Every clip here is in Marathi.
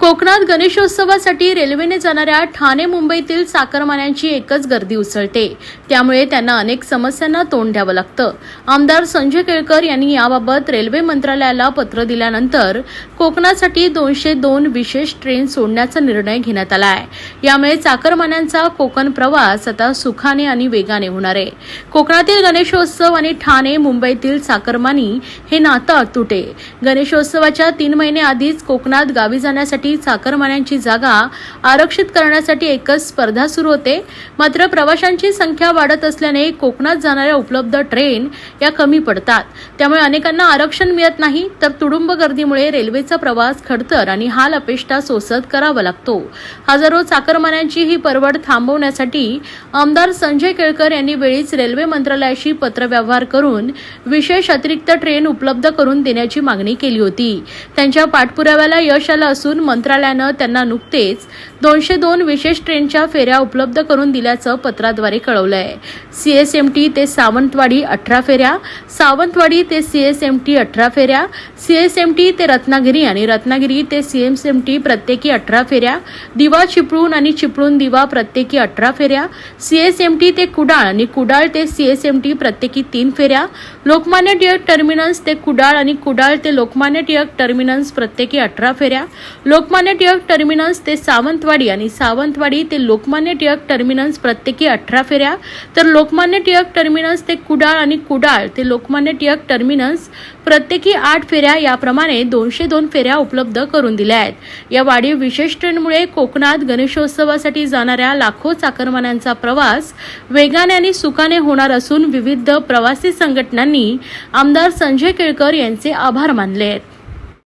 कोकणात गणेशोत्सवासाठी रेल्वेने जाणाऱ्या ठाणे मुंबईतील चाकरमान्यांची एकच गर्दी उसळते. त्यामुळे त्यांना अनेक समस्यांना तोंड द्यावं लागतं. आमदार संजय केळकर यांनी याबाबत रेल्वे मंत्रालयाला पत्र दिल्यानंतर कोकणासाठी दोनशे दोन विशेष ट्रेन सोडण्याचा निर्णय घेण्यात आला आहे यामुळे चाकरमान्यांचा कोकण प्रवास आता सुखाने आणि वेगाने होणार आहे. कोकणातील गणेशोत्सव आणि ठाणे मुंबईतील चाकरमानी हे नातं अतुटे गणेशोत्सवाच्या तीन महिने आधीच कोकणात गावी जाण्यासाठी चाकरमान्यांची जागा आरक्षित करण्यासाठी एकच स्पर्धा सुरू होते. मात्र प्रवाशांची संख्या वाढत असल्याने कोकणात जाणाऱ्या उपलब्ध ट्रेन या कमी पडतात. त्यामुळे अनेकांना आरक्षण मिळत नाही तर तुडुंब गर्दीमुळे रेल्वेचा प्रवास खडतर आणि हाल अपेष्टा सोसत करावा लागतो. हजारो चाकरमान्यांची ही परवड थांबवण्यासाठी आमदार संजय केळकर यांनी वेळीच रेल्वे मंत्रालयाशी पत्रव्यवहार करून विशेष अतिरिक्त ट्रेन उपलब्ध करून देण्याची मागणी केली होती. त्यांच्या पाठपुराव्याला यश आलं असून मंत्रालयानं त्यांना नुकतेच दोनशे दोन विशेष ट्रेनच्या फेऱ्या उपलब्ध करून दिल्याचं पत्राद्वारे कळवलं आहे सीएसएमटी ते सावंतवाडी अठरा फेऱ्या सावंतवाडी ते सीएसएमटी अठरा फेऱ्या सीएसएमटी ते रत्नागिरी आणि रत्नागिरी ते सीएसएमटी प्रत्येकी अठरा फेऱ्या दिवा चिपळूण आणि चिपळूण दिवा प्रत्येकी अठरा फेऱ्या सीएसएमटी ते कुडाळ आणि कुडाळ ते सीएसएमटी प्रत्येकी तीन फेऱ्या लोकमान्य टिळक टर्मिनस ते कुडाळ आणि कुडाळ ते लोकमान्य टिळक टर्मिनस प्रत्येकी अठरा फेऱ्या लोकमान्य टिळक टर्मिनस ते सावंतवाडी आणि सावंतवाडी ते लोकमान्य टिळक टर्मिनस प्रत्येकी अठरा फेऱ्या. तर लोकमान्य टिळक टर्मिनस ते कुडाळ आणि कुडाळ ते लोकमान्य टिळक टर्मिनस प्रत्येकी आठ फेऱ्या याप्रमाणे दोनशे दोन फेऱ्या उपलब्ध करून दिल्या आहेत. या वाढीव विशेष ट्रेनमुळे कोकणात गणेशोत्सवासाठी जाणाऱ्या लाखो चाकरमान्यांचा प्रवास वेगाने आणि सुखाने होणार असून विविध प्रवासी संघटनांनी आमदार संजय केळकर यांचे आभार मानले आहेत.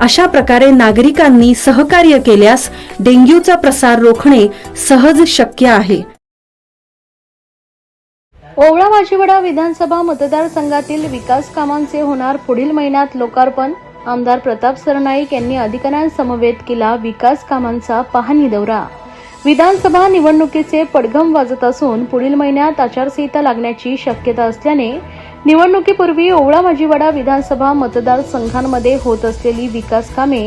अशा प्रकारे नागरिकांनी सहकार्य केल्यास डेंग्यूचा प्रसार रोखणे सहज शक्य आहे. ओवळा वाजीवडा विधानसभा मतदारसंघातील विकास कामांचे होणार पुढील महिन्यात लोकार्पण. आमदार प्रताप सरनाईक यांनी अधिकाऱ्यांसमवेत केला विकास कामांचा पाहणी दौरा. विधानसभा निवडणुकीचे पडघम वाजत असून पुढील महिन्यात आचारसंहिता लागण्याची शक्यता असल्याने निवडणुकीपूर्वी ओवळा माजीवाडा विधानसभा मतदारसंघांमध्ये होत असलेली विकास कामे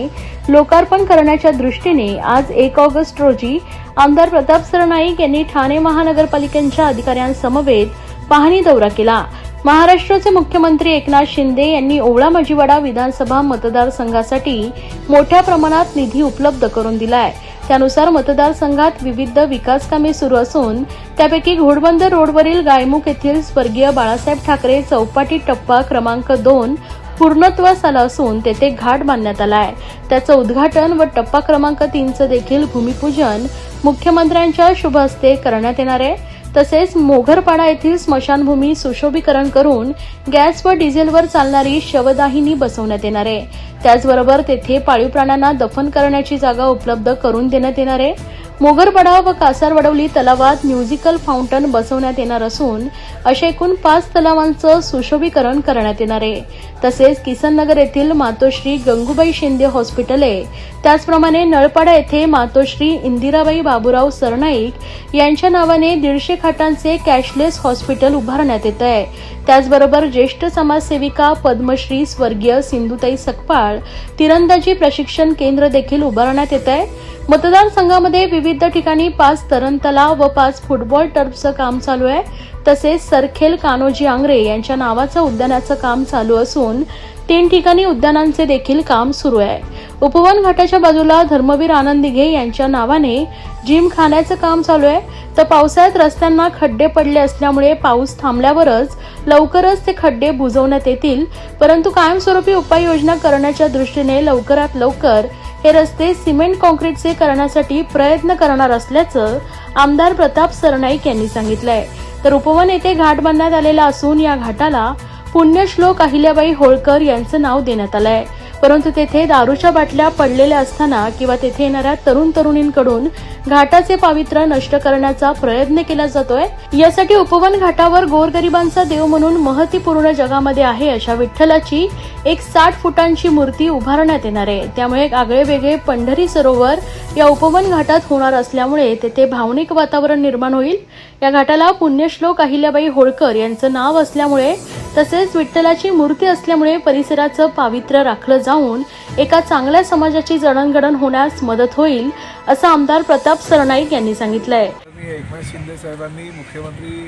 लोकार्पण करण्याच्या दृष्टीने आज एक ऑगस्ट रोजी आमदार प्रताप सरनाईक यांनी ठाणे महानगरपालिकेच्या अधिकाऱ्यांसमवेत पाहणी दौरा केला. महाराष्ट्राचे मुख्यमंत्री एकनाथ शिंदे यांनी ओवळा माजीवाडा विधानसभा मतदारसंघासाठी मोठ्या प्रमाणात निधी उपलब्ध करून दिलाय. त्यानुसार मतदारसंघात विविध विकास कामे सुरू असून त्यापैकी घोडबंदर रोडवरील गायमुख येथील स्वर्गीय बाळासाहेब ठाकरे चौपाटी टप्पा क्रमांक दोन पूर्णत्वास आला असून तेथे घाट बांधण्यात आला आहे. त्याचं उद्घाटन व टप्पा क्रमांक तीनचं देखील भूमिपूजन मुख्यमंत्र्यांच्या शुभ हस्ते करण्यात येणार आहे. तसेच मोघरपाडा येथील स्मशानभूमी सुशोभीकरण करून गॅस व डिझेलवर चालणारी शवदाहिनी बसवण्यात येणार आहे. त्याचबरोबर तेथे पाळीव प्राण्यांना दफन करण्याची जागा उपलब्ध करून देण्यात येणार आहे. मोगरपाडा व कासारवडवली तलावात म्युझिकल फाउंटन बसवण्यात येणार असून अशा एकूण पाच तलावांचं सुशोभीकरण करण्यात येणार आहे. तसेच किसननगर येथील मातोश्री गंगूबाई शिंदे हॉस्पिटल आहे. त्याचप्रमाणे नळपाडा येथे मातोश्री इंदिराबाई बाबूराव सरनाईक यांच्या नावाने दीडशे खाटांचे कॅशलेस हॉस्पिटल उभारण्यात येत आहे. त्याचबरोबर ज्येष्ठ समाजसेविका पद्मश्री स्वर्गीय सिंधुताई सकपाळ तिरंदाजी प्रशिक्षण केंद्र देखील उभारण्यात येत आहे. मतदारसंघामध्ये विविध ठिकाणी पाच तरण तलाव व पाच फुटबॉल टर्फचं काम चालू आहे. तसेच सरखेल कान्होजी आंग्रे यांच्या नावाचं उद्यानाचं काम चालू असून तीन ठिकाणी उद्यानांचे देखील काम सुरू आहे. उपवन घाटाच्या बाजूला धर्मवीर आनंद दिघे यांच्या नावाने जिम खाण्याचं काम चालू आहे. तर पावसाळ्यात रस्त्यांना खड्डे पडले असल्यामुळे पाऊस थांबल्यावरच लवकरच ते खड्डे बुजवण्यात येतील. परंतु कायमस्वरूपी उपाययोजना करण्याच्या दृष्टीने लवकरात लवकर हे रस्ते सिमेंट कॉन्क्रीटचे करण्यासाठी प्रयत्न करणार असल्याचं आमदार प्रताप सरनाईक यांनी सांगितलंय. तर उपवन येथे घाट बांधण्यात आलेला असून या घाटाला पुण्यश्लोक अहिल्याबाई होळकर यांचं नाव देण्यात आलंय. परंतु तेथे दारूच्या बाटल्या पडलेल्या असताना किंवा तेथे येणाऱ्या तरुण तरुणींकडून घाटाचे पावित्र्य नष्ट करण्याचा प्रयत्न केला जातोय. यासाठी उपवन घाटावर गोरगरिबांचा देव म्हणून महतीपूर्ण जगामध्ये आहे अशा विठ्ठलाची एक साठ फुटांची मूर्ती उभारण्यात येणार आहे. त्यामुळे एक आगळे वेगळे पंढरी सरोवर या उपवन घाटात होणार असल्यामुळे तेथे भावनिक वातावरण निर्माण होईल. या घाटाला पुण्यश्लोक अहिल्याबाई होळकर यांचं नाव असल्यामुळे तसेच विठ्ठलाची मूर्ती असल्यामुळे परिसराचं पावित्र्य राखलं जाऊन एका चांगल्या समाजाची जडणघडण होण्यास मदत होईल असं आमदार प्रताप सरनाईक यांनी सांगितलंय. एकनाथ शिंदे साहेबांनी मुख्यमंत्री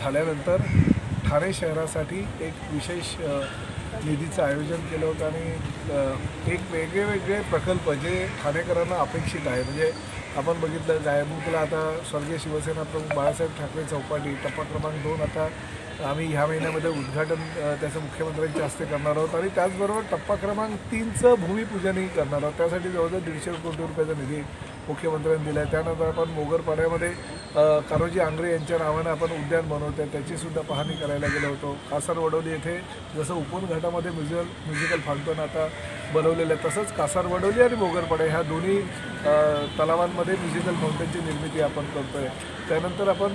झाल्यानंतर ठाणे शहरासाठी एक विशेष निधीचं आयोजन केलं होतं आणि एक वेगळे वेगळे प्रकल्प जे ठाणेकरांना अपेक्षित आहे. म्हणजे आपण बघितलं गायमुखला आता स्वर्गीय शिवसेना प्रमुख बाळासाहेब ठाकरे चौपाटी टप्पा क्रमांक दोन आता आम्ही ह्या महिन्यामध्ये उद्घाटन त्याचं मुख्यमंत्र्यांच्या हस्ते करणार आहोत आणि त्याचबरोबर टप्पा क्रमांक तीनचं भूमिपूजनही करणार आहोत. त्यासाठी जवळजवळ दीडशे कोटी रुपयाचा निधी मुख्यमंत्र्यांनी दिला आहे त्यानंतर आपण मोगरपाड्यामध्ये करोजी आंग्रे यांच्या नावानं आपण उद्यान बनवतो आहे त्याचीसुद्धा पाहणी करायला गेलो होतो. कासारवडोली येथे जसं उपवन घाटामध्ये म्युझिकल म्युझिकल फाउंटन आता बनवलेलं आहे तसंच कासारवडोली आणि मोगरपाडे ह्या दोन्ही तलावांमध्ये म्युझिकल फाउंटनची निर्मिती आपण करतो आहे त्यानंतर आपण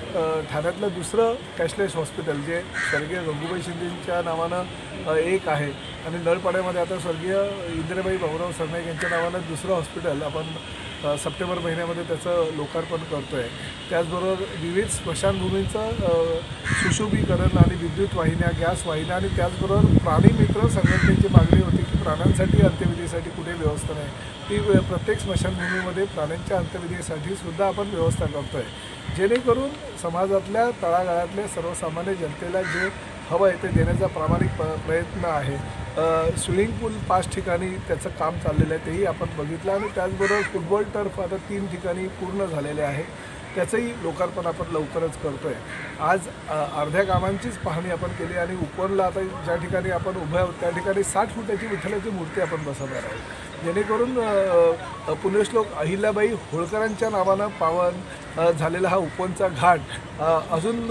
ठाण्यातलं दुसरं कॅशलेस हॉस्पिटल जे स्वर्गीय गंगूबाई शिंदेच्या नावानं एक आहे. आणि नळपाड्यामध्ये आता स्वर्गीय इंदिराबाई भाऊराव सरनाईक यांच्या नावानं दुसरं हॉस्पिटल आपण सप्टेंबर महिन्यामध्ये त्याचं लोकार्पण करतो आहे त्याचबरोबर विविध स्मशानभूमींचं सुशोभीकरण आणि विद्युत वाहिन्या गॅस वाहिन्या आणि त्याचबरोबर प्राणीमित्र संघटनेची मागणी होती की प्राण्यांसाठी अंत्यविधीसाठी कुठे व्यवस्था नाही. ती प्रत्येक स्मशानभूमीमध्ये प्राण्यांच्या अंत्यविधीसाठी सुद्धा आपण व्यवस्था करतो आहे जेणेकरून समाजातल्या तळागाळातल्या सर्वसामान्य जनतेला जे हवं आहे ते देण्याचा प्रामाणिक प प्रयत्न आहे. स्विमिंग पूल पाच ठिकाणी त्याचं काम चाललेलं आहे तेही आपण बघितलं. आणि त्याचबरोबर फुटबॉल टर्फ आता तीन ठिकाणी पूर्ण झालेले आहे. त्याचंही लोकार्पण आपण लवकरच करतो आहे आज अर्ध्या कामांचीच पाहणी आपण केली आणि उपवनला आता ज्या ठिकाणी आपण उभ्या आहोत त्या ठिकाणी साठ फुटाची विठ्ठलाची मूर्ती आपण बसवणार आहोत. जेणेकरून अ, अ, अहिल्याबाई होळकरांच्या नावानं पावन झालेला हा उपवनचा घाट अजून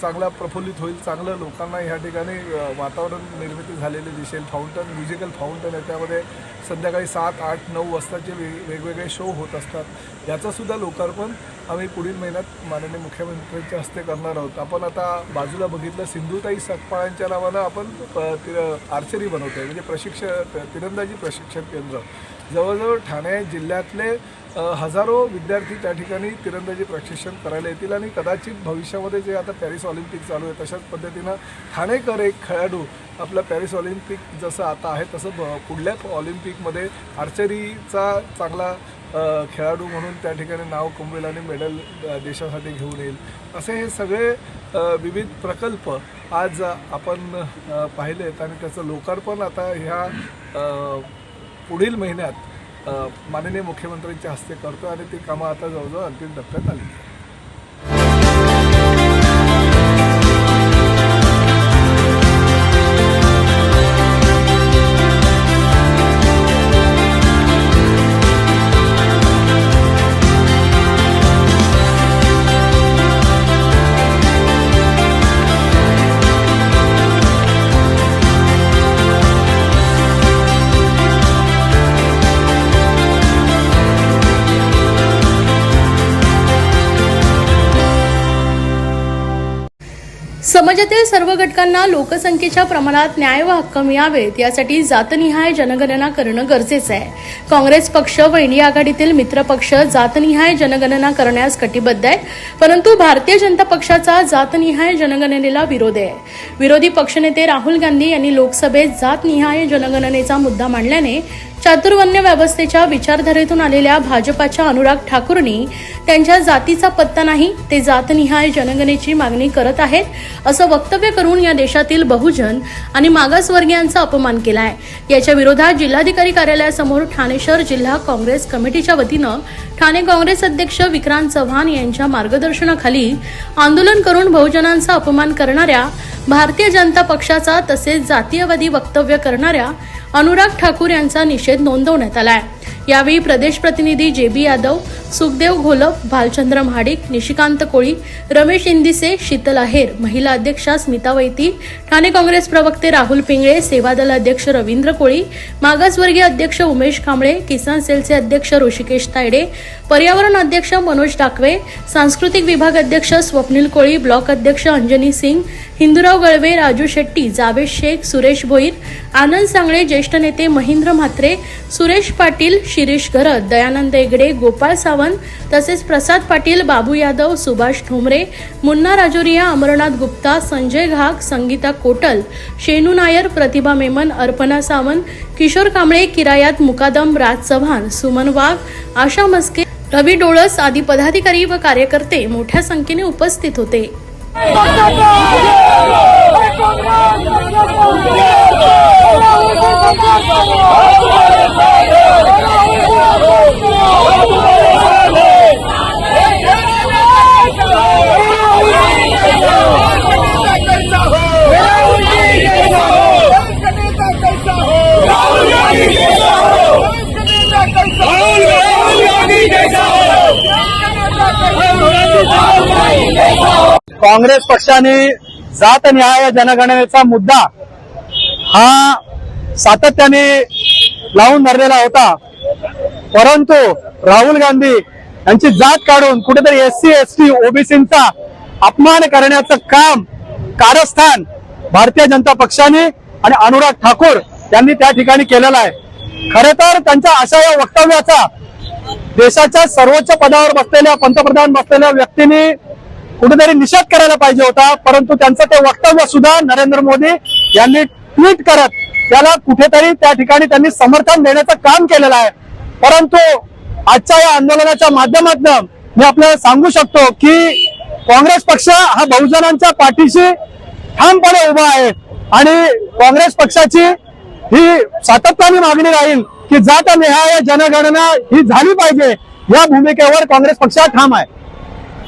चांगला प्रफुल्लित होईल चांगलं लोकांना ह्या ठिकाणी वातावरण निर्मिती झालेली दिसेल. फाउंटन म्युझिकल फाउंटन आहे त्यामध्ये संध्याकाळी सात आठ नऊ वाजताचे वेग वेगवेगळे शो होत असतात. याचंसुद्धा लोकार्पण आम्ही पुढील महिन्यात माननीय मुख्यमंत्र्यांच्या हस्ते करणार आहोत. आपण आता बाजूला बघितलं सिंधुताई सकपाळांच्या नावानं आपण आर्चरी बनवतो आहे म्हणजे प्रशिक्षण तिरंदाजी प्रशिक्षण केंद्र. जवळजवळ ठाणे जिल्ह्यातले हजारो विद्यार्थी त्या ठिकाणी तिरंदाजी प्रशिक्षण करायला येतील आणि कदाचित भविष्यामध्ये जे आता पॅरिस ऑलिम्पिक चालू आहे तशाच पद्धतीनं ठाणेकर एक खेळाडू आपलं पॅरिस ऑलिम्पिक जसं आता आहे तसं ब- पुढल्या ऑलिम्पिकमध्ये आर्चरीचा चांगला खेळाडू म्हणून त्या ठिकाणी नाव कमवेल आणि मेडल देशासाठी घेऊन येईल. असे हे सगळे विविध प्रकल्प आज आपण पाहिले पाहिलेत आणि त्याचं लोकार्पण आता ह्या पुढील महिन्यात माननीय मुख्यमंत्र्यांच्या हस्ते करतो आणि ती कामं आता जवळजवळ अंतिम टप्प्यात आली. समाजातील सर्व घटकांना लोकसंख्येच्या प्रमाणात न्याय व हक्क मिळावेत यासाठी जातनिहाय जनगणना करणं गरजेचं आहे. काँग्रेस पक्ष व इंडिया आघाडीतील मित्रपक्ष जातनिहाय जनगणना करण्यास कटिबद्ध आहेत परंतु भारतीय जनता पक्षाचा जातनिहाय जनगणनेला विरोध आहे. विरोधी पक्षनेते राहुल गांधी यांनी लोकसभेत जातनिहाय जनगणनेचा मुद्दा मांडल्याने चातुर्वण्य व्यवस्थेच्या विचारधारेतून आलेल्या भाजपाच्या अनुराग ठाकूरनी त्यांच्या जातीचा पत्ता नाही ते जातनिहाय जनगणेची मागणी करत आहेत असं वक्तव्य करून या देशातील बहुजन आणि मागासवर्गीयांचा अपमान केला आहे याच्या विरोधात जिल्हाधिकारी कार्यालयासमोर ठाणे शहर जिल्हा काँग्रेस कमिटीच्या वतीनं ठाणे काँग्रेस अध्यक्ष विक्रांत चव्हाण यांच्या मार्गदर्शनाखाली आंदोलन करून बहुजनांचा अपमान करणाऱ्या भारतीय जनता पक्षाचा तसेच जातीयवादी वक्तव्य करणाऱ्या अनुराग ठाकूर यांचा निषेध नोंदवण्यात आलाय. यावेळी प्रदेश प्रतिनिधी जे बी यादव सुखदेव घोलप भालचंद्र महाडिक निशिकांत कोळी रमेश इंदिसे शीतल आहेर महिला अध्यक्षा स्मिता वैती ठाणे काँग्रेस प्रवक्ते राहुल पिंगळे सेवादल अध्यक्ष रवींद्र कोळी मागासवर्गीय अध्यक्ष उमेश कांबळे किसान सेलचे अध्यक्ष ऋषिकेश तायडे पर्यावरण अध्यक्ष मनोज डाकवे सांस्कृतिक विभाग अध्यक्ष स्वप्नील कोळी ब्लॉक अध्यक्ष अंजनी सिंग हिंदुराव गळवे राजू शेट्टी जावेद शेख सुरेश भोईर आनंद सांगळे ज्येष्ठ नेते महेंद्र म्हात्रे सुरेश पाटील शिरीष घरत दयानंद एगडे गोपाळ सावंत तसेच प्रसाद पाटील बाबू यादव सुभाष ठोंबरे मुन्ना राजोरिया अमरनाथ गुप्ता संजय घाग संगीता कोटल शेनू नायर प्रतिभा मेमन अर्पणा सावंत किशोर कांबळे किरायात मुकादम राज चव्हाण सुमन वाघ आशा मस्के रवी डोळस आदी पदाधिकारी व कार्यकर्ते मोठ्या संख्येने उपस्थित होते. Oh, काँग्रेस पक्षाने जात न्याय जनगणनेचा मुद्दा हा सातत्याने लावून धरलेला होता. परंतु राहुल गांधी यांची जात काढून कुठेतरी एस सी एस टी ओबीसींचा अपमान करण्याचं काम कारस्थान भारतीय जनता पक्षाने आणि अनुराग ठाकूर यांनी त्या ठिकाणी केलेलं आहे. खरे तर त्यांच्या अशा या वक्तव्याचा देशाच्या सर्वोच्च पदावर बसलेल्या पंतप्रधान बसलेल्या व्यक्तीने कुठेतरी निषेध करायला पाहिजे होता परंतु त्यांचं ते वक्तव्य सुद्धा नरेंद्र मोदी यांनी ट्विट करत त्याला कुठेतरी त्या ठिकाणी त्यांनी समर्थन देण्याचं काम केलेलं आहे. परंतु आजच्या या आंदोलनाच्या माध्यमातून मी आपल्याला सांगू शकतो की काँग्रेस पक्ष हा बहुजनांच्या पाठीशी ठामपणे उभा आहे आणि काँग्रेस पक्षाची ही सातत्याने मागणी राहील की जात निहाय जनगणना ही झाली पाहिजे. या भूमिकेवर काँग्रेस पक्ष ठाम आहे.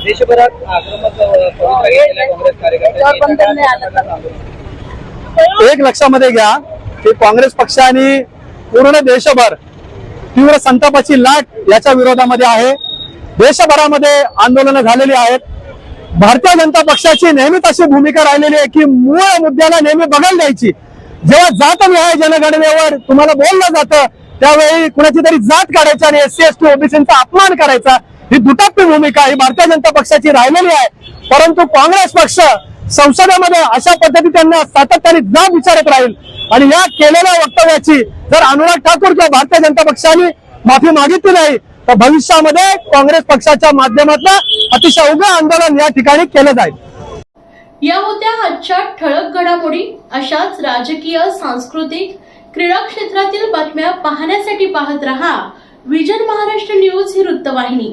देशभरात आक्रमक अ, पवित्रा घेतलेल्या काँग्रेस कार्यकर्त्यांनी एक लक्षामध्ये घ्या की काँग्रेस पक्षाने पूर्ण देशभर तीव्र संतापाची लाट याच्या विरोधामध्ये आहे. देशभरामध्ये आंदोलनं झालेली आहेत. भारतीय जनता पक्षाची नेहमीच अशी भूमिका राहिलेली आहे की मूळ मुद्द्याला नेहमी बघायला द्यायची. जेव्हा जात निहाय जनगणनेवर तुम्हाला बोललं जातं त्यावेळी कुणाची तरी जात काढायची आणि एस सी एस टी ओबीसीचा अपमान करायचा. ही दुटात्मी भूमिका ही भारतीय जनता पक्षाची राहिलेली आहे. परंतु काँग्रेस पक्ष संसदेमध्ये अशा पद्धती त्यांना सातत्याने जाब विचारत राहील. आणि या केलेल्या वक्तव्याची जर अनुराग ठाकूर किंवा भारतीय जनता पक्षाने माफी मागितली नाही तर भविष्यामध्ये काँग्रेस पक्षाच्या माध्यमातून अतिशय उग्र आंदोलन या ठिकाणी केलं जाईल. या होत्या आजच्या ठळक घडामोडी अशाच राजकीय सांस्कृतिक क्रीडा क्षेत्रातील बातम्या पाहण्यासाठी पाहत रहा. विजन महाराष्ट्र न्यूज ही वृत्तवाहिनी.